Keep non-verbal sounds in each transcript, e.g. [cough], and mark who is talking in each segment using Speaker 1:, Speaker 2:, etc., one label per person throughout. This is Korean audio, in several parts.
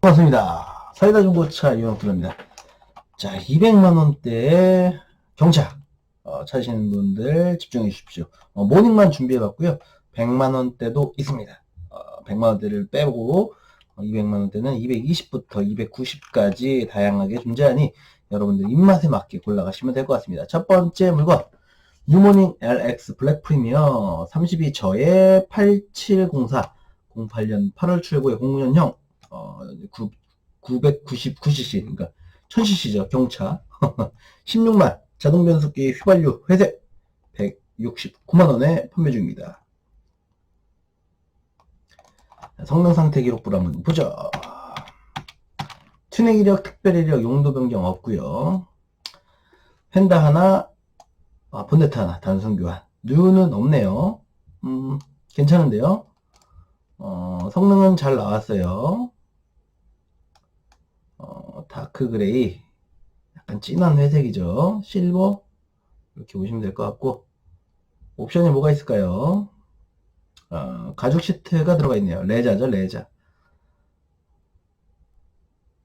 Speaker 1: 반갑습니다. 사이다 중고차 이용투입니다. 자, 200만원대 경차 어, 찾으시는 분들 집중해 주십시오. 어, 모닝만 준비해 봤고요. 100만원대도 있습니다. 어, 100만원대를 빼고 200만원대는 220부터 290까지 다양하게 존재하니 여러분들 입맛에 맞게 골라가시면 될 것 같습니다. 첫 번째 물건 유모닝 LX 블랙 프리미어 32저의 8704 08년 8월 출고의 09년형 어, 999cc, 그러니까 1000cc죠, 경차. [laughs] 16만, 자동 변속기 휘발유 회색 169만원에 판매 중입니다. 성능 상태 기록부를 한번 보죠. 튜닝 이력, 특별 이력, 용도 변경 없고요 펜다 하나, 아, 본네트 하나, 단순 교환. 누유는 없네요. 음, 괜찮은데요? 어, 성능은 잘 나왔어요. 어, 다크 그레이. 약간 진한 회색이죠. 실버. 이렇게 보시면 될 것 같고. 옵션이 뭐가 있을까요? 어, 가죽 시트가 들어가 있네요. 레자죠, 레자.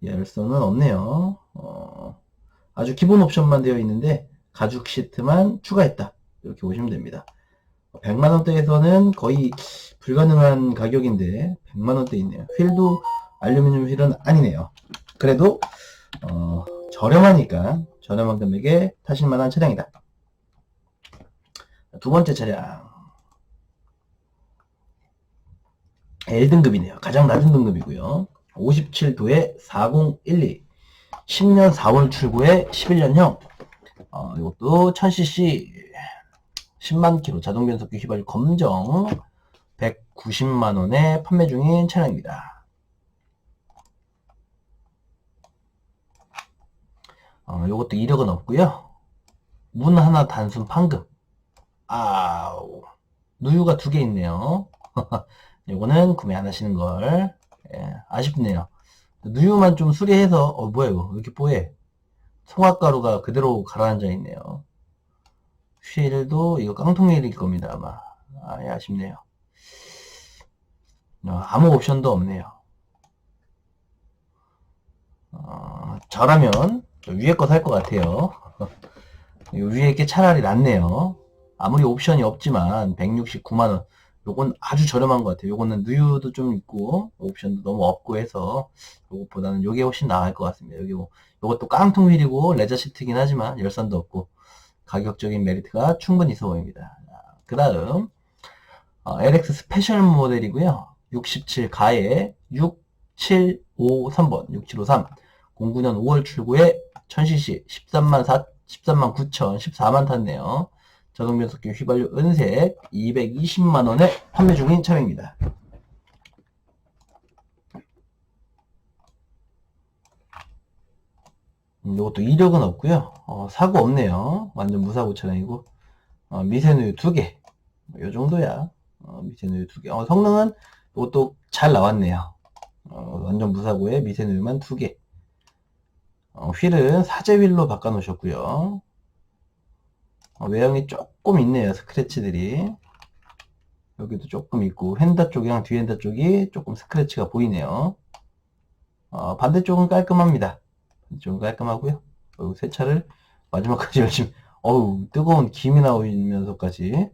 Speaker 1: 열선은 없네요. 어, 아주 기본 옵션만 되어 있는데, 가죽 시트만 추가했다. 이렇게 보시면 됩니다. 100만원대에서는 거의 불가능한 가격인데 100만원대 있네요. 휠도 알루미늄 휠은 아니네요. 그래도 어, 저렴하니까 저렴한 금액에 타실 만한 차량이다. 두 번째 차량 L등급이네요. 가장 낮은 등급이고요. 57도에 4012 10년 4월 출고에 11년형 어, 이것도 1000cc 10만 킬로 자동 변속기 휘발유 검정 190만 원에 판매 중인 차량입니다. 어, 요것도 이력은 없고요. 문 하나 단순 판금. 아우 누유가 두 개 있네요. [laughs] 요거는 구매 안 하시는 걸 예, 아쉽네요. 누유만 좀 수리해서 어 뭐야 이거 왜 이렇게 뽀해? 송화가루가 그대로 가라앉아 있네요. 휠도 이거 깡통휠일 겁니다 아마 아, 예, 아쉽네요 어, 아무 옵션도 없네요 어, 저라면 위에 거 살 것 같아요. [laughs] 위에 게 차라리 낫네요. 아무리 옵션이 없지만 169만원. 요건 아주 저렴한 것 같아요. 요거는 누유도 좀 있고 옵션도 너무 없고 해서 요것보다는 요게 훨씬 나을 것 같습니다. 여기 뭐, 요것도 깡통 휠이고 레저 시트긴 하지만 열선도 없고 가격적인 메리트가 충분히 있어 보입니다. 그 다음 어, LX 스페셜 모델이고요. 67 가에 6753번 6753 09년 5월 출고에 1000cc 13만 4 13만 9천 14만 탔네요. 자동 변속기 휘발유 은색 220만 원에 판매 중인 차량입니다. 음, 이것도 이력은 없고요. 어, 사고 없네요. 완전 무사고 차량이고 어, 미세누유 두 개. 이 정도야. 어, 미세누유 두 개. 어, 성능은 이것도 잘 나왔네요. 어, 완전 무사고에 미세누유만 두 개. 어, 휠은 사제 휠로 바꿔 놓으셨고요. 어, 외형이 조금 있네요. 스크래치들이. 여기도 조금 있고 휀다 쪽이랑 뒤 휀다 쪽이 조금 스크래치가 보이네요. 어, 반대쪽은 깔끔합니다. 좀 깔끔하고요. 어, 세차를 마지막까지 [laughs] 열심히 어우 뜨거운 김이 나오면서까지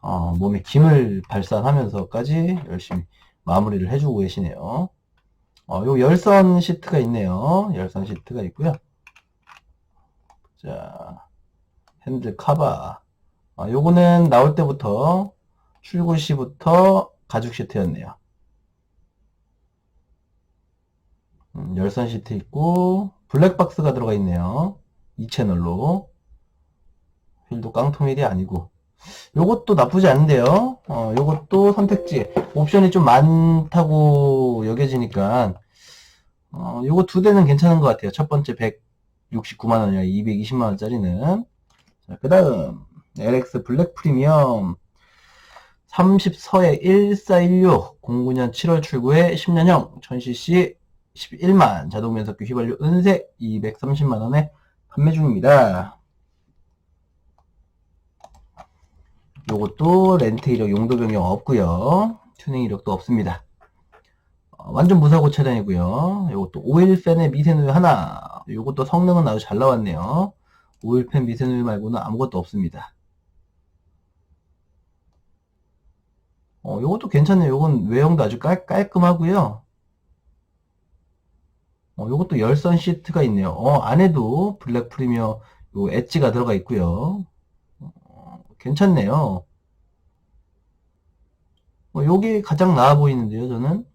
Speaker 1: 어, 몸에 김을 발산하면서까지 열심히 마무리를 해주고 계시네요. 어, 요 열선 시트가 있네요. 열선 시트가 있고요. 자 핸들 카바 어, 요거는 나올 때부터 출고 시부터 가죽 시트였네요. 음, 열선 시트 있고 블랙박스가 들어가 있네요. 이 채널로 휠도 깡통 휠이 아니고 요것도 나쁘지 않은데요. 어, 요것도 선택지 옵션이 좀 많다고 여겨지니까 어, 요거 두 대는 괜찮은 것 같아요. 첫 번째 169만원이야 220만원짜리는. 그 다음. LX 블랙 프리미엄. 30서에 1416 09년 7월 출고에 10년형. 1000cc 11만. 자동 변속기 휘발유 은색. 230만원에 판매 중입니다. 요것도 렌트 이력 용도 변경 없고요. 튜닝 이력도 없습니다. 어, 완전 무사고 차량이고요. 이것도 오일팬의 미세누유 하나. 이것도 성능은 아주 잘 나왔네요. 오일팬 미세누유 말고는 아무것도 없습니다. 어, 요것도 괜찮네요. 요건 외형도 아주 깔, 깔끔하고요. 어, 요것도 열선 시트가 있네요. 어, 안에도 블랙 프리미어 요 엣지가 들어가 있고요. 어, 괜찮네요. 어, 요게 가장 나아 보이는데요, 저는.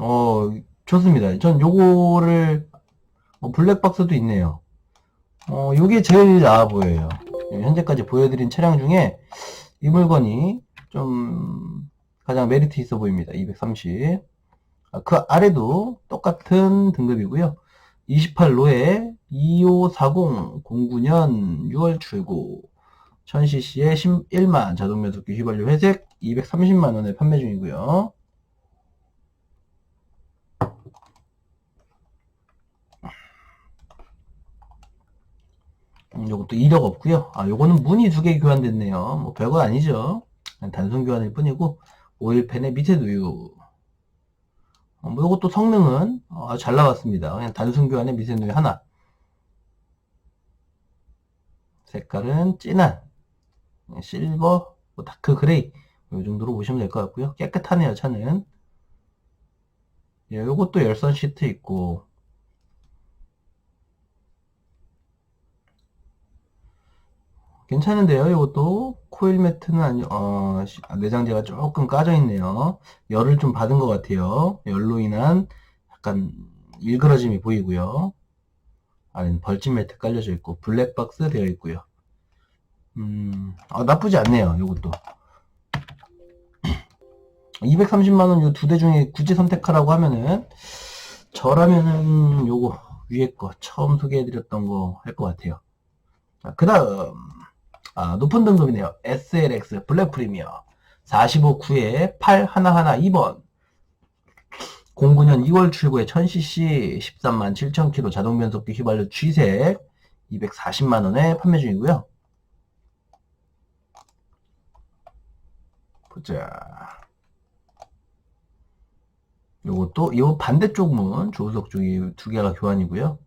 Speaker 1: 어, 좋습니다. 전 요거를, 어, 블랙박스도 있네요. 어, 요게 제일 나아 보여요. 예, 현재까지 보여드린 차량 중에 이 물건이 좀 가장 메리트 있어 보입니다. 230. 아, 그 아래도 똑같은 등급이고요. 28로에 2540 09년 6월 출고 1000cc에 11만 자동면속기 휘발유 회색 230만원에 판매 중이고요. 요것도 이력 없고요. 아, 요거는 문이 두 개 교환됐네요. 뭐 별거 아니죠. 단순 교환일 뿐이고 오일팬의 밑에 누유. 어, 뭐 요것도 성능은 어, 잘 나왔습니다. 그냥 단순 교환의 미세 누유 하나. 색깔은 진한 실버, 뭐 다크 그레이 이 정도로 보시면 될 것 같고요. 깨끗하네요 차는. 예, 요것도 열선 시트 있고 괜찮은데요, 이것도. 코일 매트는 아니, 어, 시- 아, 내장재가 조금 까져 있네요. 열을 좀 받은 것 같아요. 열로 인한 약간 일그러짐이 보이고요. 안에는 벌집 매트 깔려져 있고, 블랙박스 되어 있고요. 음, 아, 나쁘지 않네요, 이것도. [clears throat] 230만원 요두대 중에 굳이 선택하라고 하면은, 저라면은 요거, 위에 거, 처음 소개해드렸던 거 할 것 같아요. 그 다음, 아, 높은 등급이네요. SLX 블랙 프리미어 45구에 8112번 09년 2월 출고에 1000cc 13만 7000km 자동 변속기 휘발유 G색 240만원에 판매 중이고요. 보자. 요것도 요 반대쪽 문 조수석 쪽이 두 개가 교환이고요.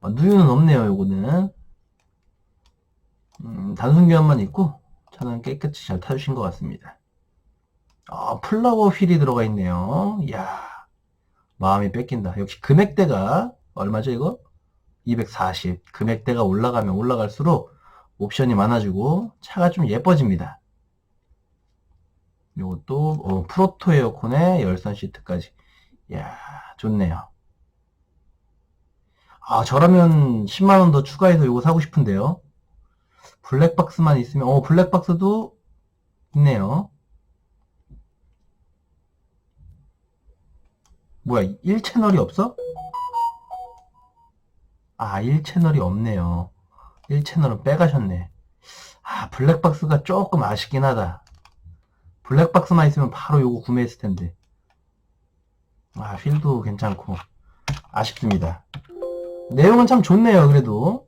Speaker 1: 아, 누유는 없네요. 요거는 음, 단순 교환만 있고 차는 깨끗이 잘 타주신 것 같습니다. 아, 플라워 휠이 들어가 있네요. 이야, 마음이 뺏긴다. 역시 금액대가 얼마죠 이거? 240. 금액대가 올라가면 올라갈수록 옵션이 많아지고 차가 좀 예뻐집니다. 이것도 어, 프로토 에어컨에 열선 시트까지. 이야, 좋네요. 아, 저라면 10만원 더 추가해서 이거 사고 싶은데요. 블랙박스만 있으면, 어, 블랙박스도 있네요. 뭐야, 1채널이 없어? 아, 1채널이 없네요. 1채널은 빼가셨네. 아, 블랙박스가 조금 아쉽긴 하다. 블랙박스만 있으면 바로 요거 구매했을 텐데. 아, 휠도 괜찮고. 아쉽습니다. 내용은 참 좋네요, 그래도.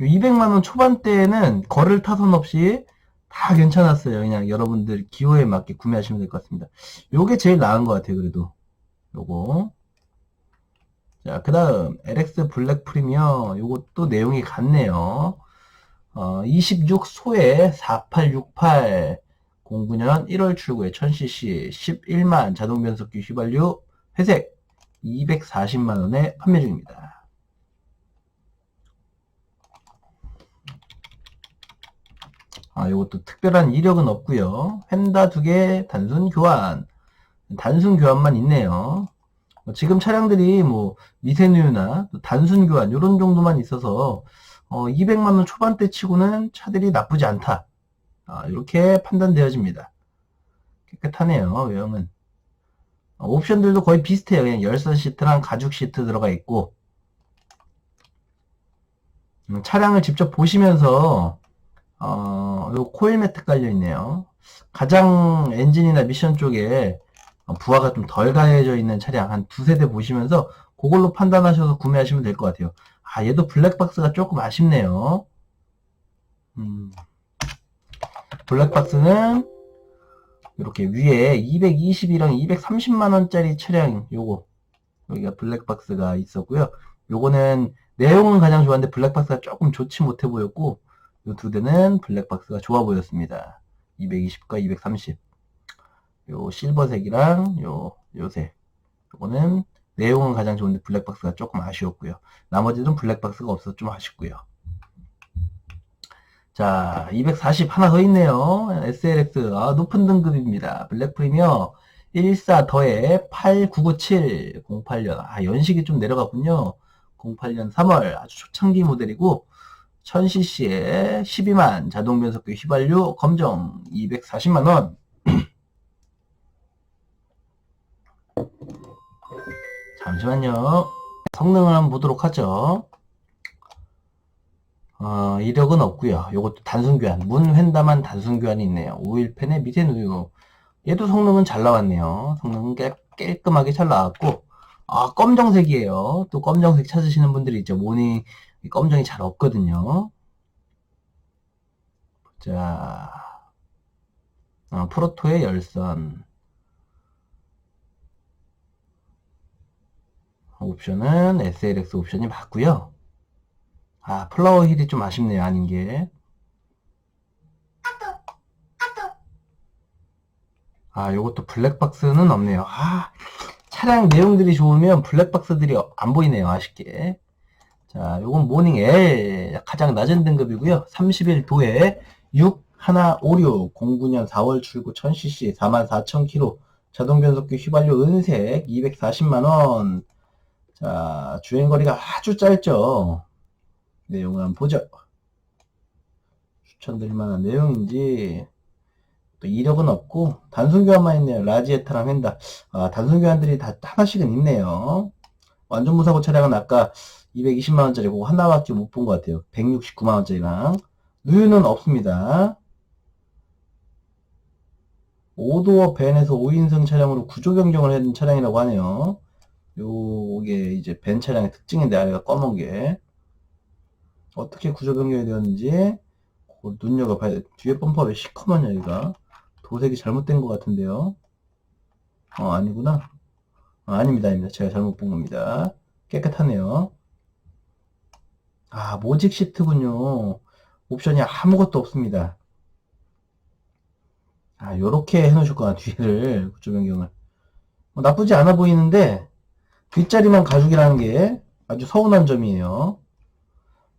Speaker 1: 200만 원 초반대에는 거를 타선 없이 다 괜찮았어요. 그냥 여러분들 기호에 맞게 구매하시면 될 것 같습니다. 요게 제일 나은 것 같아요. 그래도 요거 자, 그 다음 LX 블랙 프리미어 요것도 내용이 같네요. 어, 26소에 4868 09년 1월 출고에 1000cc 11만 자동 변속기 휘발유 회색 240만원에 판매 중입니다. 아, 이것도 특별한 이력은 없고요. 펜다 두 개 단순 교환. 단순 교환만 있네요. 뭐 지금 차량들이 뭐 미세누유나 단순 교환 이런 정도만 있어서 어, 200만 원 초반대 치고는 차들이 나쁘지 않다. 아, 이렇게 판단되어집니다. 깨끗하네요. 외형은. 어, 옵션들도 거의 비슷해요. 그냥 열선 시트랑 가죽 시트 들어가 있고 음, 차량을 직접 보시면서 어, 요 코일 매트 깔려 있네요. 가장 엔진이나 미션 쪽에 부하가 좀 덜 가해져 있는 차량 한 두세 대 보시면서 그걸로 판단하셔서 구매하시면 될 것 같아요. 아, 얘도 블랙박스가 조금 아쉽네요. 음, 블랙박스는 이렇게 위에 221원, 230만원짜리 차량, 요거. 여기가 블랙박스가 있었고요. 요거는 내용은 가장 좋았는데 블랙박스가 조금 좋지 못해 보였고, 요두 대는 블랙박스가 좋아 보였습니다. 220과 230. 요 실버색이랑 요, 요색. 요거는 내용은 가장 좋은데 블랙박스가 조금 아쉬웠고요. 나머지는 블랙박스가 없어서 좀 아쉽고요. 자, 240 하나 더 있네요. SLX. 아, 높은 등급입니다. 블랙 프리미어 14 더해 8997 08년. 아, 연식이 좀 내려갔군요. 08년 3월 아주 초창기 모델이고 1000cc에 12만 자동 변속기 휘발유 검정 240만 원. [clears throat] 잠시만요. 성능을 한번 보도록 하죠. 어, 이력은 없고요. 요것도 단순 교환, 문 횡담한 단순 교환이 있네요. 오일 팬에 미세 누유. 얘도 성능은 잘 나왔네요. 성능은 깨, 깔끔하게 잘 나왔고, 아, 검정색이에요. 또 검정색 찾으시는 분들이 있죠. 모니 검정이 잘 없거든요. 자, 어, 프로토의 열선. 옵션은 SLX 옵션이 맞고요. 아, 플라워 힐이 좀 아쉽네요, 아닌 게. 아, 요것도 블랙박스는 없네요. 아, 차량 내용들이 좋으면 블랙박스들이 안 보이네요, 아쉽게. 자, 요건 모닝 L 가장 낮은 등급이고요. 31도에 6156 09년 4월 출고 1000cc 44,000km 자동 변속기 휘발유 은색 240만 원. 자, 주행 거리가 아주 짧죠. 내용을 한번 보죠. 추천드릴 만한 내용인지 또 이력은 없고 단순 교환만 있네요. 라지에타랑 헨다. 아, 단순 교환들이 다 하나씩은 있네요. 완전 무사고 차량은 아까 220만원짜리 고 하나밖에 못 본 것 같아요. 169만원짜리랑 누유는 없습니다. 5도어 벤에서 5인승 차량으로 구조 변경을 한 차량이라고 하네요. 요게 이제 벤 차량의 특징인데 아래가 검은 게 어떻게 구조 변경이 되었는지 그 눈여겨봐야 돼. 뒤에 범퍼 왜 시커먼 여기가 도색이 잘못된 것 같은데요. 어 아니구나. 아, 아닙니다, 아닙니다. 제가 잘못 본 겁니다. 깨끗하네요. 아 모직 시트군요. 옵션이 아무것도 없습니다. 아 요렇게 해놓으셨구나 뒤를 구조 변경을. 뭐 나쁘지 않아 보이는데 뒷자리만 가죽이라는 게 아주 서운한 점이에요.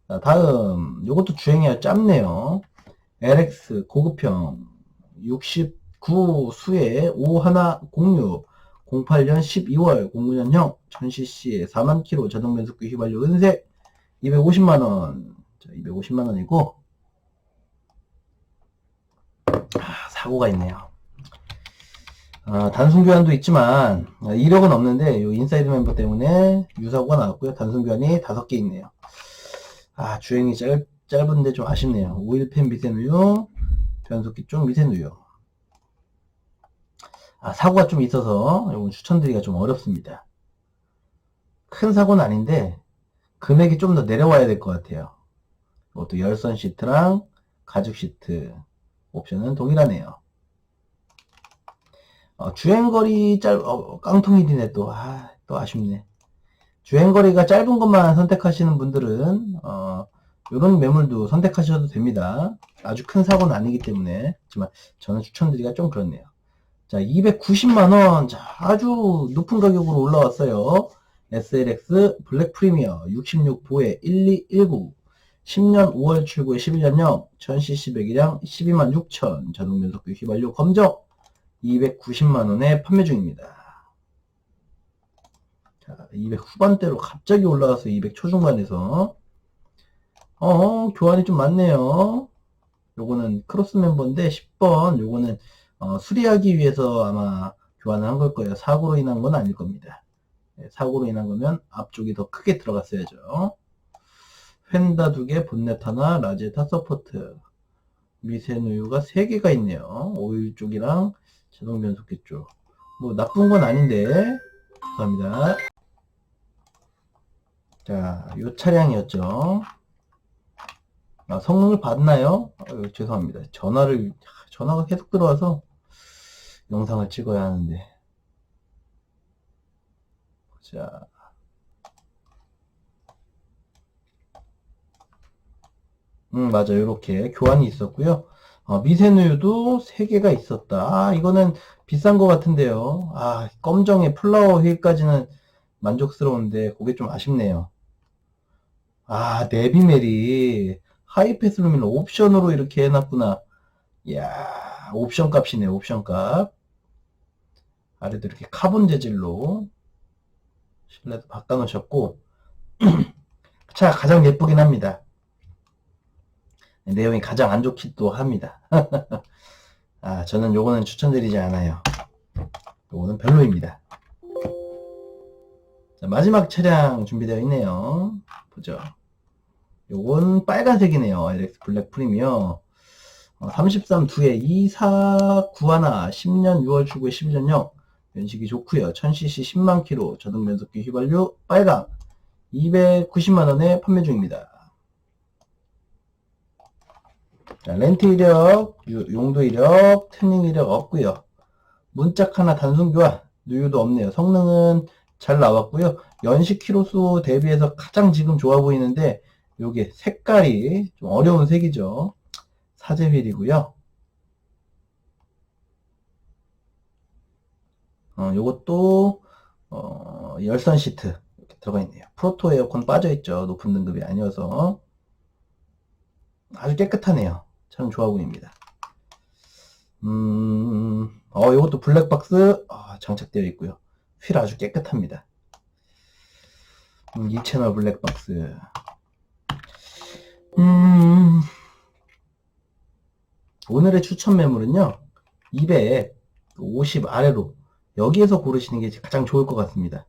Speaker 1: 자, 다음 요것도 주행이 짧네요. LX 고급형 69 수에 5106 08년 12월 09년형 1000cc 4만 킬로 자동 변속기 휘발유 은색 250만원 250만원이고 아, 사고가 있네요. 아, 단순 교환도 있지만 아, 이력은 없는데 요 인사이드 멤버 때문에 유사고가 나왔고요. 단순 교환이 5개 있네요. 아, 주행이 짧, 짧은데 좀 아쉽네요. 오일팬 미세누유, 변속기 쪽 미세누유. 아, 사고가 좀 있어서 이건 추천드리기가 좀 어렵습니다. 큰 사고는 아닌데 금액이 좀 더 내려와야 될 것 같아요. 이것도 열선 시트랑 가죽 시트 옵션은 동일하네요. 어, 주행거리 짧, 어, 깡통이 되네 또, 아, 또 아쉽네. 주행거리가 짧은 것만 선택하시는 분들은 어, 이런 매물도 선택하셔도 됩니다. 아주 큰 사고는 아니기 때문에 하지만 저는 추천드리기가 좀 그렇네요. 자 290만원 자, 아주 높은 가격으로 올라왔어요. SLX 블랙 프리미어 66보에 1219 10년 5월 출고에 11년형 1000cc 배기량 12만 6천 자동 변속기 휘발유 검정 290만원에 판매 중입니다. 자, 200 후반대로 갑자기 올라가서 200 초중반에서 어, 교환이 좀 많네요. 요거는 크로스 멤버인데 10번 요거는 어, 수리하기 위해서 아마 교환을 한 걸 거예요. 사고로 인한 건 아닐 겁니다. 네, 사고로 인한 거면 앞쪽이 더 크게 들어갔어야죠. 펜다 두 개, 본넷 하나, 라제타 서포트. 미세누유가 3개가 있네요. 오일 쪽이랑 자동 변속기 쪽. 뭐 나쁜 건 아닌데 감사합니다. 자, 요 차량이었죠. 아, 성능을 봤나요? 어, 죄송합니다. 전화를, 전화가 계속 들어와서 영상을 찍어야 하는데. 자. 음, 맞아. 요렇게 교환이 있었고요. 어, 미세누유도 3개가 있었다. 아, 이거는 비싼 것 같은데요. 아, 검정의 플라워 휠까지는 만족스러운데, 그게 좀 아쉽네요. 아, 네비메리. 하이패스 루미를 옵션으로 이렇게 해놨구나. 이야, 옵션 값이네, 옵션 값. 아래도 이렇게 카본 재질로 실내도 바꿔놓으셨고, [clears throat] 차 가장 예쁘긴 합니다. 내용이 가장 안 좋기도 합니다. [laughs] 아, 저는 요거는 추천드리지 않아요. 요거는 별로입니다. 자, 마지막 차량 준비되어 있네요. 보죠. 요건 빨간색이네요. LX 블랙 프리미어. 33 2에 24 91 10년 6월 출고에 11년형. 연식이 좋고요 1000cc 10만 킬로 저등 변속기 휘발유 빨강 290만 원에 판매 중입니다. 자, 렌트 이력, 유- 용도 이력, 튜닝 이력 없고요 문짝 하나 단순 교환, 누유도 없네요. 성능은 잘 나왔고요. 연식 키로수 대비해서 가장 지금 좋아 보이는데 요게 색깔이 좀 어려운 색이죠. 사제휠이고요. 어, 요것도 어, 열선 시트 이렇게 들어가 있네요. 프로토 에어컨 빠져 있죠. 높은 등급이 아니어서 아주 깨끗하네요. 참 좋아 보입니다. 음, 어, 요것도 블랙박스 아, 장착되어 있고요. 휠 아주 깨끗합니다. 음, 2채널 블랙박스. 음, 오늘의 추천 매물은요, 250 아래로, 여기에서 고르시는 게 가장 좋을 것 같습니다.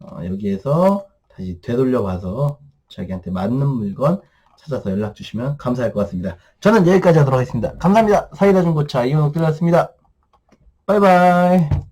Speaker 1: 어, 여기에서 다시 되돌려 봐서 자기한테 맞는 물건 찾아서 연락 주시면 감사할 것 같습니다. 저는 여기까지 하도록 하겠습니다. 감사합니다. 사이다 중고차 이현욱 들었습니다. 바이바이.